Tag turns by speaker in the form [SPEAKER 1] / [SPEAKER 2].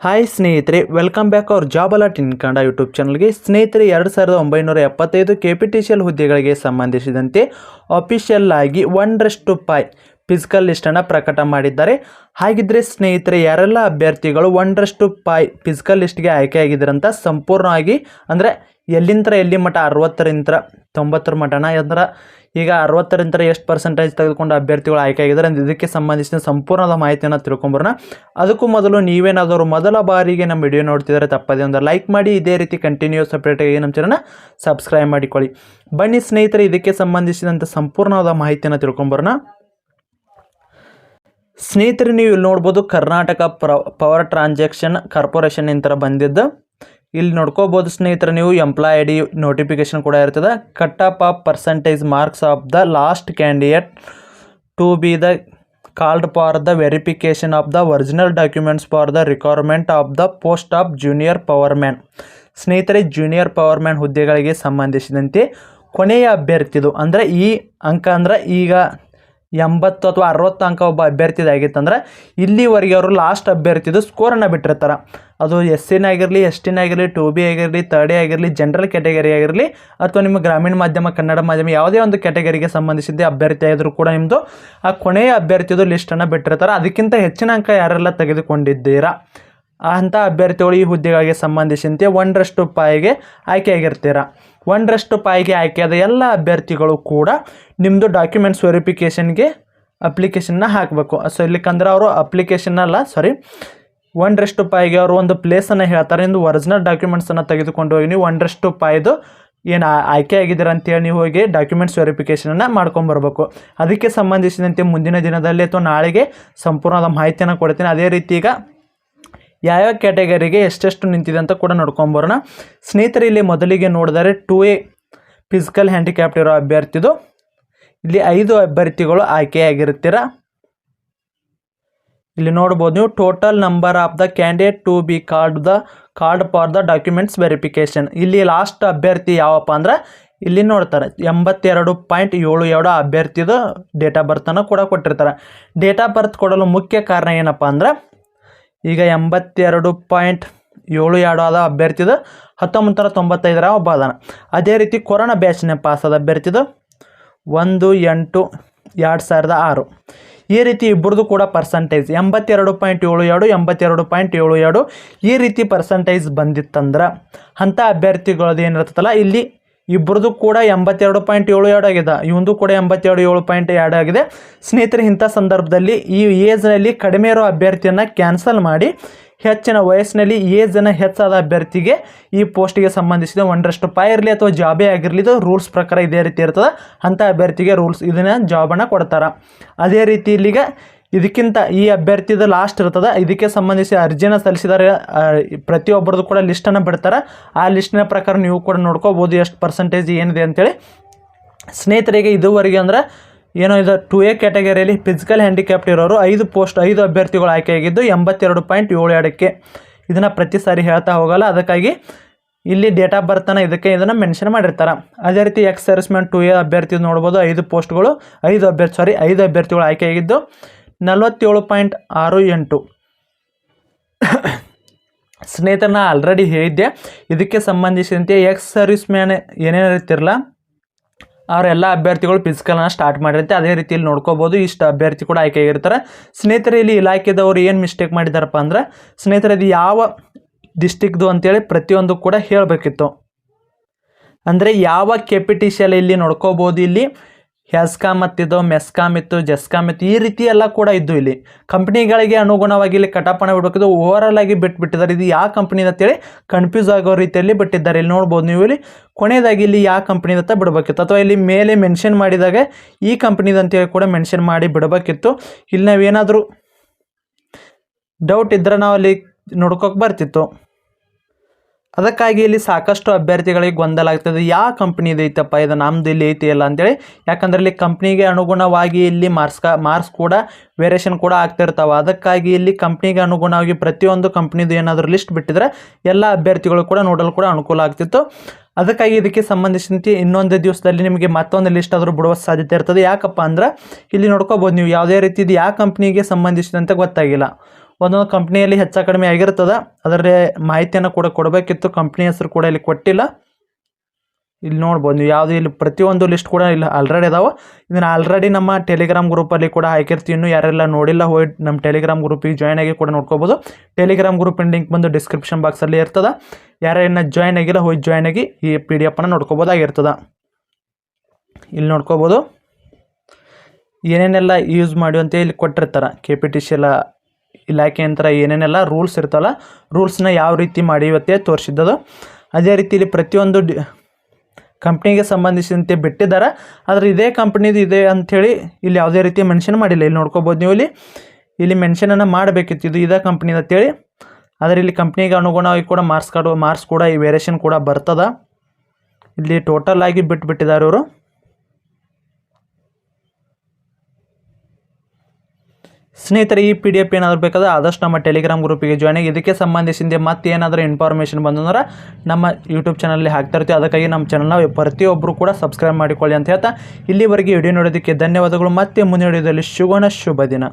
[SPEAKER 1] Hi ಸ್ನೇಹಿತರೆ welcome back ಅವ್ರ job alert in Kannada YouTube ಚಾನಲ್ಗೆ ಸ್ನೇಹಿತರೆ, ಎರಡು ಸಾವಿರದ ಒಂಬೈನೂರ ಎಪ್ಪತ್ತೈದು K P T C L ಹುದ್ದೆಗಳಿಗೆ ಸಂಬಂಧಿಸಿದಂತೆ ಅಫಿಷಿಯಲ್ ಆಗಿ ಒಂದರಷ್ಟು ಪೈ ಫಿಸಿಕಲ್ ಲಿಸ್ಟನ್ನು ಪ್ರಕಟ ಮಾಡಿದ್ದಾರೆ. ಹಾಗಿದ್ರೆ ಸ್ನೇಹಿತರೆ, ಯಾರೆಲ್ಲ ಅಭ್ಯರ್ಥಿಗಳು ಒಂದರಷ್ಟು ಪೈ ಫಿಸಿಕಲ್ ಲಿಸ್ಟ್ಗೆ ಆಯ್ಕೆಯಾಗಿದ್ದಾರಂತ ಸಂಪೂರ್ಣವಾಗಿ ಅಂದರೆ ಎಲ್ಲಿಂದ ಎಲ್ಲಿ ಮಟ್ಟ ಅರವತ್ತರಿಂದ ತೊಂಬತ್ತರ ಮಟನ ಅಂದ್ರೆ ಈಗ ಅರವತ್ತರಿಂದ ಎಷ್ಟು ಪರ್ಸೆಂಟೇಜ್ ತೆಗೆದುಕೊಂಡು ಅಭ್ಯರ್ಥಿಗಳು ಆಯ್ಕೆ ಆಗಿದ್ದಾರೆ ಇದಕ್ಕೆ ಸಂಬಂಧಿಸಿದ ಸಂಪೂರ್ಣದ ಮಾಹಿತಿಯನ್ನು ತಿಳ್ಕೊಂಬರೋಣ. ಅದಕ್ಕೂ ಮೊದಲು ನೀವೇನಾದರೂ ಮೊದಲ ಬಾರಿಗೆ ನಮ್ಮ ವಿಡಿಯೋ ನೋಡ್ತಿದ್ದಾರೆ ತಪ್ಪದೇ ಒಂದು ಲೈಕ್ ಮಾಡಿ, ಇದೇ ರೀತಿ ಕಂಟಿನ್ಯೂಸ್ ಸಪ್ರೇಟಾಗಿ ನಮ್ಮ ಚಾನಲ್ನ ಸಬ್ಸ್ಕ್ರೈಬ್ ಮಾಡಿಕೊಳ್ಳಿ. ಬನ್ನಿ ಸ್ನೇಹಿತರೆ, ಇದಕ್ಕೆ ಸಂಬಂಧಿಸಿದಂಥ ಸಂಪೂರ್ಣವಾದ ಮಾಹಿತಿಯನ್ನು ತಿಳ್ಕೊಂಬರೋಣ. ಸ್ನೇಹಿತರೆ, ನೀವು ಇಲ್ಲಿ ನೋಡ್ಬೋದು ಕರ್ನಾಟಕ ಪ್ರ ಪವರ್ ಟ್ರಾನ್ಸಾಕ್ಷನ್ ಕಾರ್ಪೊರೇಷನ್ ಇಂತರ ಬಂದಿದ್ದು. ಇಲ್ಲಿ ನೋಡ್ಕೋಬೋದು ಸ್ನೇಹಿತರೆ, ನೀವು ಎಂಪ್ಲಾಯ್ ಐ ಡಿ ನೋಟಿಫಿಕೇಶನ್ ಕೂಡ ಇರ್ತದೆ. Cut off of percentage marks of the last candidate to be the called for the verification of the original documents for the requirement of the post of junior power man ಸ್ನೇಹಿತರೆ junior power man ಹುದ್ದೆಗಳಿಗೆ ಸಂಬಂಧಿಸಿದಂತೆ ಕೊನೆಯ ಅಭ್ಯರ್ಥಿದು, ಅಂದರೆ ಈ ಅಂಕ ಅಂದ್ರೆ ಈಗ ಎಂಬತ್ತು ಅಥವಾ ಅರವತ್ತು ಅಂಕ ಒಬ್ಬ ಅಭ್ಯರ್ಥಿದಾಗಿತ್ತಂದ್ರೆ ಇಲ್ಲಿವರೆಗೆ ಅವರು ಲಾಸ್ಟ್ ಅಭ್ಯರ್ಥಿದು ಸ್ಕೋರನ್ನು ಬಿಟ್ಟಿರ್ತಾರೆ. ಅದು ಎಸ್ ಸಿನ ಆಗಿರಲಿ ಎಸ್ ಟಿನ ಆಗಿರಲಿ ಟು ಬಿ ಆಗಿರಲಿ ತರ್ಡ್ ಆಗಿರಲಿ ಜನರಲ್ ಕ್ಯಾಟಗರಿ ಆಗಿರಲಿ, ಅಥವಾ ನಿಮ್ಮ ಗ್ರಾಮೀಣ ಮಾಧ್ಯಮ, ಕನ್ನಡ ಮಾಧ್ಯಮ ಯಾವುದೇ ಒಂದು ಕ್ಯಾಟಗರಿಗೆ ಸಂಬಂಧಿಸಿದ ಅಭ್ಯರ್ಥಿ ಆಗಿದ್ರು ಕೂಡ ನಿಮ್ಮದು ಆ ಕೊನೆಯ ಅಭ್ಯರ್ಥಿದು ಲಿಸ್ಟನ್ನು ಬಿಟ್ಟಿರ್ತಾರೆ. ಅದಕ್ಕಿಂತ ಹೆಚ್ಚಿನ ಅಂಕ ಯಾರೆಲ್ಲ ತೆಗೆದುಕೊಂಡಿದ್ದೀರಾ? ಅಂಥ ಅಭ್ಯರ್ಥಿಗಳು ಈ ಹುದ್ದೆಗಳಿಗೆ ಸಂಬಂಧಿಸಿದಂತೆ ಒಂದರಷ್ಟು ಪಾಯಿಗೆ ಆಯ್ಕೆಯಾಗಿರ್ತೀರ. ಒಂದರಷ್ಟು ಪಾಯಿಗೆ ಆಯ್ಕೆಯಾದ ಎಲ್ಲ ಅಭ್ಯರ್ಥಿಗಳು ಕೂಡ ನಿಮ್ಮದು ಡಾಕ್ಯುಮೆಂಟ್ಸ್ ವೆರಿಫಿಕೇಷನ್ಗೆ ಅಪ್ಲಿಕೇಶನ್ನ ಹಾಕಬೇಕು. ಸೊ ಇಲ್ಲಿಕಂದ್ರೆ ಅವರು ಅಪ್ಲಿಕೇಶನ್ ಅಲ್ಲ ಸಾರಿ ಒಂದರಷ್ಟು ಪಾಯಿಗೆ ಅವರು ಒಂದು ಪ್ಲೇಸನ್ನು ಹೇಳ್ತಾರೆ ಇಂದು ಒರಿಜಿನಲ್ ಡಾಕ್ಯುಮೆಂಟ್ಸನ್ನು ತೆಗೆದುಕೊಂಡು ಹೋಗಿ ನೀವು ಒಂದರಷ್ಟು ಪಾಯ್ದು ಏನು ಆಯ್ಕೆ ಆಗಿದ್ದೀರ ಅಂತೇಳಿ ನೀವು ಹೋಗಿ ಡಾಕ್ಯುಮೆಂಟ್ಸ್ ವೆರಿಫಿಕೇಷನನ್ನು ಮಾಡ್ಕೊಂಬರ್ಬೇಕು ಅದಕ್ಕೆ ಸಂಬಂಧಿಸಿದಂತೆ ಮುಂದಿನ ದಿನದಲ್ಲಿ ಅಥವಾ ನಾಳೆಗೆ ಸಂಪೂರ್ಣವಾದ ಮಾಹಿತಿಯನ್ನು ಕೊಡ್ತೀನಿ. ಅದೇ ರೀತಿ ಈಗ ಯಾವ್ಯಾವ ಕ್ಯಾಟಗರಿಗೆ ಎಷ್ಟೆಷ್ಟು ನಿಂತಿದೆ ಅಂತ ಕೂಡ ನೋಡ್ಕೊಂಬರೋಣ ಸ್ನೇಹಿತರೆ, ಇಲ್ಲಿ ಮೊದಲಿಗೆ ನೋಡಿದರೆ ಟು ಎ ಫಿಸಿಕಲ್ ಹ್ಯಾಂಡಿಕ್ಯಾಪ್ಟ್ ಇರೋ ಅಭ್ಯರ್ಥಿದು. ಇಲ್ಲಿ ಐದು ಅಭ್ಯರ್ಥಿಗಳು ಆಯ್ಕೆಯಾಗಿರುತ್ತೀರ? ಇಲ್ಲಿ ನೋಡ್ಬೋದು ನೀವು total number of the candidate to be card the card for the documents verification ಇಲ್ಲಿ ಲಾಸ್ಟ್ ಅಭ್ಯರ್ಥಿ ಯಾವಪ್ಪ ಅಂದ್ರೆ, ಇಲ್ಲಿ ನೋಡ್ತಾರೆ ಎಂಬತ್ತೆರಡು ಪಾಯಿಂಟ್ ಏಳು ಎರಡು ಅಭ್ಯರ್ಥಿದು ಡೇಟ್ ಆಫ್ ಬರ್ತನ್ನು ಕೂಡ ಕೊಟ್ಟಿರ್ತಾರೆ. ಡೇಟ್ ಆಫ್ ಬರ್ತ್ ಕೊಡಲು ಮುಖ್ಯ ಕಾರಣ ಏನಪ್ಪ ಅಂದ್ರೆ ಈಗ ಎಂಬತ್ತೆರಡು ಪಾಯಿಂಟ್ ಏಳು ಎರಡು ಆದ ಅಭ್ಯರ್ಥಿದು ಹತ್ತೊಂಬತ್ತು ನೂರ ತೊಂಬತ್ತೈದರ ಒಬ್ಬ ಅದಾನ ಅದೇ ರೀತಿ ಕೊರೋನಾ ಬ್ಯಾಚ್ನ ಪಾಸ್ ಆದ ಅಭ್ಯರ್ಥಿದು ಒಂದು, ಎಂಟು, ಎರಡು ಸಾವಿರದ ಆರು. ಈ ರೀತಿ ಇಬ್ಬರದು ಕೂಡ ಪರ್ಸಂಟೇಜ್ ಎಂಬತ್ತೆರಡು ಪಾಯಿಂಟ್ ಏಳು ಎರಡು, ಎಂಬತ್ತೆರಡು ಪಾಯಿಂಟ್ ಏಳು ಎರಡು ಈ ರೀತಿ ಪರ್ಸಂಟೇಜ್ ಬಂದಿತ್ತಂದ್ರೆ ಅಂಥ ಅಭ್ಯರ್ಥಿಗಳದ್ದು ಏನಿರ್ತದಲ್ಲ ಇಲ್ಲಿ ಇಬ್ಬರದು ಕೂಡ ಎಂಬತ್ತೆರಡು ಪಾಯಿಂಟ್ ಏಳು ಎರಡು ಆಗಿದೆ. ಇವಂದು ಕೂಡ ಎಂಬತ್ತೆರಡು ಏಳು ಪಾಯಿಂಟ್ ಎರಡು ಆಗಿದೆ. ಸ್ನೇಹಿತರೆ, ಇಂಥ ಸಂದರ್ಭದಲ್ಲಿ ಈ ಏಜ್ನಲ್ಲಿ ಕಡಿಮೆ ಇರೋ ಅಭ್ಯರ್ಥಿಯನ್ನು ಕ್ಯಾನ್ಸಲ್ ಮಾಡಿ ಹೆಚ್ಚಿನ ವಯಸ್ಸಿನಲ್ಲಿ ಏಜನ್ನು ಹೆಚ್ಚಾದ ಅಭ್ಯರ್ಥಿಗೆ ಈ ಪೋಸ್ಟಿಗೆ ಸಂಬಂಧಿಸಿದ ಒಂದರಷ್ಟು ಪಾಯ್ ಇರಲಿ ಅಥವಾ ಜಾಬೇ ಆಗಿರಲಿ ಇದು ರೂಲ್ಸ್ ಪ್ರಕಾರ ಇದೇ ರೀತಿ ಇರ್ತದೆ, ಅಂಥ ಅಭ್ಯರ್ಥಿಗೆ ರೂಲ್ಸ್ ಇದನ್ನು ಜಾಬನ್ನು ಕೊಡ್ತಾರೆ. ಅದೇ ರೀತಿ ಇಲ್ಲಿಗೆ ಇದಕ್ಕಿಂತ ಈ ಅಭ್ಯರ್ಥಿದು ಲಾಸ್ಟ್ ಇರ್ತದೆ. ಇದಕ್ಕೆ ಸಂಬಂಧಿಸಿ ಅರ್ಜಿನ ಸಲ್ಲಿಸಿದರೆ ಪ್ರತಿಯೊಬ್ಬರದ್ದು ಪ್ರತಿಯೊಬ್ಬರದು ಕೂಡ ಲಿಸ್ಟನ್ನು ಬಿಡ್ತಾರೆ. ಆ ಲಿಸ್ಟಿನ ಪ್ರಕಾರ ನೀವು ಕೂಡ ನೋಡ್ಕೋಬೋದು ಎಷ್ಟು ಪರ್ಸೆಂಟೇಜ್ ಏನಿದೆ ಅಂತೇಳಿ. ಸ್ನೇಹಿತರಿಗೆ ಇದುವರೆಗೆ ಅಂದ್ರೆ ಏನೋ ಇದು ಟು ಎ ಕ್ಯಾಟಗರಿಯಲ್ಲಿ ಫಿಸಿಕಲ್ ಹ್ಯಾಂಡಿಕ್ಯಾಪ್ಟ್ ಇರೋರು ಐದು ಪೋಸ್ಟ್ ಐದು ಅಭ್ಯರ್ಥಿಗಳು ಆಯ್ಕೆಯಾಗಿದ್ದು ಎಂಬತ್ತೆರಡು ಪಾಯಿಂಟ್ ಏಳು ಎರಡಕ್ಕೆ ಇದನ್ನು ಪ್ರತಿ ಸಾರಿ ಹೇಳ್ತಾ ಹೋಗಲ್ಲ. ಅದಕ್ಕಾಗಿ ಇಲ್ಲಿ ಡೇಟ್ ಆಫ್ ಬರ್ತನ ಇದಕ್ಕೆ ಇದನ್ನು ಮೆನ್ಷನ್ ಮಾಡಿರ್ತಾರೆ. ಅದೇ ರೀತಿ ಎಕ್ಸ್ ಸರ್ವಿಸ್ಮೆಂಟ್ ಟು ಎ ಅಭ್ಯರ್ಥಿ ನೋಡ್ಬೋದು ಐದು ಪೋಸ್ಟ್ಗಳು ಐದು ಅಭ್ಯರ್ಥಿ ಸಾರಿ ಐದು ಅಭ್ಯರ್ಥಿಗಳು ಆಯ್ಕೆಯಾಗಿದ್ದು. ನಲವತ್ತೇಳು ಪಾಯಿಂಟ್ ಆರು ಎಂಟು. ಸ್ನೇಹಿತರನ್ನ ಆಲ್ರೆಡಿ ಹೇಳಿದ್ದೆ. ಇದಕ್ಕೆ ಸಂಬಂಧಿಸಿದಂತೆ ಎಕ್ಸ್ ಸರ್ವಿಸ್ ಮ್ಯಾನ್ ಏನೇನು ಇರ್ತಿರಲ್ಲ ಅವರೆಲ್ಲ ಅಭ್ಯರ್ಥಿಗಳು ಫಿಸಿಕಲ್ನ ಸ್ಟಾರ್ಟ್ ಮಾಡಿರುತ್ತೆ. ಅದೇ ರೀತಿಯಲ್ಲಿ ನೋಡ್ಕೋಬೋದು. ಇಷ್ಟು ಅಭ್ಯರ್ಥಿ ಕೂಡ ಆಯ್ಕೆಯಾಗಿರ್ತಾರೆ. ಸ್ನೇಹಿತರೆ, ಇಲ್ಲಿ ಇಲಾಖೆದವರು ಏನು ಮಿಸ್ಟೇಕ್ ಮಾಡಿದಾರಪ್ಪ ಅಂದರೆ, ಸ್ನೇಹಿತರೆ, ಇದು ಯಾವ ಡಿಸ್ಟಿಕ್ದು ಅಂತೇಳಿ ಪ್ರತಿಯೊಂದು ಕೂಡ ಹೇಳಬೇಕಿತ್ತು. ಅಂದರೆ ಯಾವ ಕೆ ಪಿ ಟಿ ಸಿ ಅಲ್ಲಿ ಇಲ್ಲಿ ನೋಡ್ಕೋಬೋದು. ಇಲ್ಲಿ ಹೆಸ್ಕಾಮ್ ಮತ್ತಿದ್ದು ಮೆಸ್ಕಾಮ್ ಇತ್ತು ಜೆಸ್ಕಾಮ್ ಇತ್ತು ಈ ರೀತಿ ಎಲ್ಲ ಕೂಡ ಇದ್ದು ಇಲ್ಲಿ. ಕಂಪ್ನಿಗಳಿಗೆ ಅನುಗುಣವಾಗಿ ಇಲ್ಲಿ ಕಟಾಪಣ ಬಿಡಬೇಕಿದ್ದು ಓವರಾಲ್ ಆಗಿ ಬಿಟ್ಬಿಟ್ಟಿದ್ದಾರೆ ಇದು ಯಾವ ಕಂಪ್ನಿ ಅಂತೇಳಿ ಕನ್ಫ್ಯೂಸ್ ಆಗೋ ರೀತಿಯಲ್ಲಿ ಬಿಟ್ಟಿದ್ದಾರೆ. ಇಲ್ಲಿ ನೋಡ್ಬೋದು ನೀವು ಇಲ್ಲಿ ಕೊನೆಯದಾಗಿ ಇಲ್ಲಿ ಯಾವ ಕಂಪ್ನಿದ ಅಂತ ಬಿಡಬೇಕಿತ್ತು. ಅಥವಾ ಇಲ್ಲಿ ಮೇಲೆ ಮೆನ್ಷನ್ ಮಾಡಿದಾಗ ಈ ಕಂಪ್ನಿದಂತೇಳಿ ಕೂಡ ಮೆನ್ಷನ್ ಮಾಡಿ ಬಿಡಬೇಕಿತ್ತು. ಇಲ್ಲಿ ನಾವೇನಾದರೂ ಡೌಟ್ ಇದ್ದರೆ ನಾವು ಅಲ್ಲಿ ನೋಡ್ಕೋಕೆ ಬರ್ತಿತ್ತು. ಅದಕ್ಕಾಗಿ ಇಲ್ಲಿ ಸಾಕಷ್ಟು ಅಭ್ಯರ್ಥಿಗಳಿಗೆ ಗೊಂದಲ ಆಗ್ತದೆ. ಯಾವ ಕಂಪ್ನಿ ಐತಪ್ಪ? ಇದು ನಮ್ದು ಇಲ್ಲಿ ಐತಿ ಅಲ್ಲ ಅಂತೇಳಿ. ಯಾಕಂದ್ರೆ ಇಲ್ಲಿ ಕಂಪ್ನಿಗೆ ಅನುಗುಣವಾಗಿ ಇಲ್ಲಿ ಮಾರ್ಕ್ಸ್ ಮಾರ್ಕ್ಸ್ ಕೂಡ ವೇರಿಯೇಷನ್ ಕೂಡ ಆಗ್ತಿರ್ತಾವೆ. ಅದಕ್ಕಾಗಿ ಇಲ್ಲಿ ಕಂಪ್ನಿಗೆ ಅನುಗುಣವಾಗಿ ಪ್ರತಿಯೊಂದು ಕಂಪ್ನಿದು ಏನಾದರೂ ಲಿಸ್ಟ್ ಬಿಟ್ಟಿದ್ರೆ ಎಲ್ಲ ಅಭ್ಯರ್ಥಿಗಳು ಕೂಡ ನೋಡಲು ಕೂಡ ಅನುಕೂಲ ಆಗ್ತಿತ್ತು. ಅದಕ್ಕಾಗಿ ಇದಕ್ಕೆ ಸಂಬಂಧಿಸಿದಂತೆ ಇನ್ನೊಂದು ದಿವಸದಲ್ಲಿ ನಿಮಗೆ ಮತ್ತೊಂದು ಲಿಸ್ಟ್ ಆದರೂ ಬಿಡುವ ಸಾಧ್ಯತೆ ಇರ್ತದೆ. ಯಾಕಪ್ಪ ಅಂದ್ರೆ ಇಲ್ಲಿ ನೋಡ್ಕೋಬೋದು ನೀವು. ಯಾವುದೇ ರೀತಿದು ಯಾವ ಕಂಪ್ನಿಗೆ ಸಂಬಂಧಿಸಿದಂತೆ ಗೊತ್ತಾಗಿಲ್ಲ. ಒಂದೊಂದು ಕಂಪ್ನಿಯಲ್ಲಿ ಹೆಚ್ಚು ಕಡಿಮೆ ಆಗಿರ್ತದೆ. ಅದರ ಮಾಹಿತಿಯನ್ನು ಕೂಡ ಕೊಡಬೇಕಿತ್ತು. ಕಂಪ್ನಿ ಹೆಸರು ಕೂಡ ಇಲ್ಲಿ ಕೊಟ್ಟಿಲ್ಲ. ಇಲ್ಲಿ ನೋಡ್ಬೋದು. ನೀವು ಯಾವುದು ಇಲ್ಲಿ ಪ್ರತಿಯೊಂದು ಲಿಸ್ಟ್ ಕೂಡ ಇಲ್ಲಿ ಆಲ್ರೆಡಿ ಇದಾವೆ ಇದನ್ನು ಆಲ್ರೆಡಿ ನಮ್ಮ ಟೆಲಿಗ್ರಾಮ್ ಗ್ರೂಪಲ್ಲಿ ಕೂಡ ಹಾಕಿರ್ತೀವಿ. ಇನ್ನೂ ಯಾರೆಲ್ಲ ನೋಡಿಲ್ಲ ಹೋಗಿ ನಮ್ಮ ಟೆಲಿಗ್ರಾಮ್ ಗ್ರೂಪಿಗೆ ಜಾಯ್ನ್ ಆಗಿ ಕೂಡ ನೋಡ್ಕೋಬೋದು. ಟೆಲಿಗ್ರಾಮ್ ಗ್ರೂಪಿನ ಲಿಂಕ್ ಬಂದು ಡಿಸ್ಕ್ರಿಪ್ಷನ್ ಬಾಕ್ಸಲ್ಲಿ ಇರ್ತದೆ. ಯಾರೇನ ಜಾಯ್ನ್ ಆಗಿಲ್ಲ ಹೋಗಿ ಜಾಯ್ನ್ ಆಗಿ ಈ ಪಿ ಡಿ ಎಫನ್ನು ನೋಡ್ಕೋಬೋದಾಗಿರ್ತದೆ. ಇಲ್ಲಿ ನೋಡ್ಕೋಬೋದು. ಏನೇನೆಲ್ಲ ಯೂಸ್ ಮಾಡಿ ಅಂತ ಇಲ್ಲಿ ಕೊಟ್ಟಿರ್ತಾರೆ. ಕೆ ಪಿ ಟಿ ಸಿ ಎಲ್ಲ ಇಲಾಖೆ ಅಂತರ ಏನೇನೆಲ್ಲ ರೂಲ್ಸ್ ಇರ್ತಲ್ಲ ರೂಲ್ಸ್ನ ಯಾವ ರೀತಿ ಮಾಡಿ ಇವತ್ತೇ ತೋರಿಸಿದ್ದದು. ಅದೇ ರೀತಿ ಇಲ್ಲಿ ಪ್ರತಿಯೊಂದು ಡಿ ಕಂಪ್ನಿಗೆ ಸಂಬಂಧಿಸಿದಂತೆ ಬಿಟ್ಟಿದ್ದಾರೆ ಆದರೆ ಇದೇ ಕಂಪ್ನಿದು ಇದೆ ಅಂಥೇಳಿ ಇಲ್ಲಿ ಯಾವುದೇ ರೀತಿ ಮೆನ್ಷನ್ ಮಾಡಿಲ್ಲ. ಇಲ್ಲಿ ನೋಡ್ಕೋಬೋದು ನೀವು ಇಲ್ಲಿ. ಇಲ್ಲಿ ಮೆನ್ಷನನ್ನು ಮಾಡಬೇಕಿತ್ತು. ಇದು ಇದೇ ಕಂಪ್ನಿದು ಅಂತೇಳಿ. ಆದರೆ ಇಲ್ಲಿ ಕಂಪ್ನಿಗೆ ಅನುಗುಣವಾಗಿ ಕೂಡ ಮಾರ್ಕ್ಸ್ ಕಾರ್ಡು ಮಾರ್ಕ್ಸ್ ಕೂಡ ಈ ವೇರಿಯೇಷನ್ ಕೂಡ ಬರ್ತದೆ. ಇಲ್ಲಿ ಟೋಟಲ್ ಆಗಿ ಬಿಟ್ಟುಬಿಟ್ಟಿದ್ದಾರೆ ಇವರು. ಸ್ನೇಹಿತರೆ, ಈ ಪಿ ಡಿ ಎಫ್ ಏನಾದರೂ ಬೇಕಾದ್ರೆ ಆದಷ್ಟು ನಮ್ಮ ಟೆಲಿಗ್ರಾಮ್ ಗ್ರೂಪಿಗೆ ಜಾಯ್ನ್ ಆಗಿ. ಇದಕ್ಕೆ ಸಂಬಂಧಿಸಿದ ಮತ್ತೆ ಏನಾದರೂ ಇನ್ಫಾರ್ಮೇಷನ್ ಬಂದಂದ್ರೆ ನಮ್ಮ ಯೂಟ್ಯೂಬ್ ಚಾನಲ್ಲಿ ಹಾಕ್ತಾ ಇರ್ತೀವಿ. ಅದಕ್ಕಾಗಿ ನಮ್ಮ ಚಾನಲ್ನ ಪ್ರತಿಯೊಬ್ಬರು ಕೂಡ ಸಬ್ಸ್ಕ್ರೈಬ್ ಮಾಡಿಕೊಳ್ಳಿ ಅಂತ ಹೇಳ್ತಾ ಇಲ್ಲಿವರೆಗೆ ವಿಡಿಯೋ ನೋಡೋದಕ್ಕೆ ಧನ್ಯವಾದಗಳು. ಮತ್ತೆ ಮುಂದಿನ ವಿಡಿಯೋದಲ್ಲಿ ಶುಭನ ಶುಭ ದಿನ.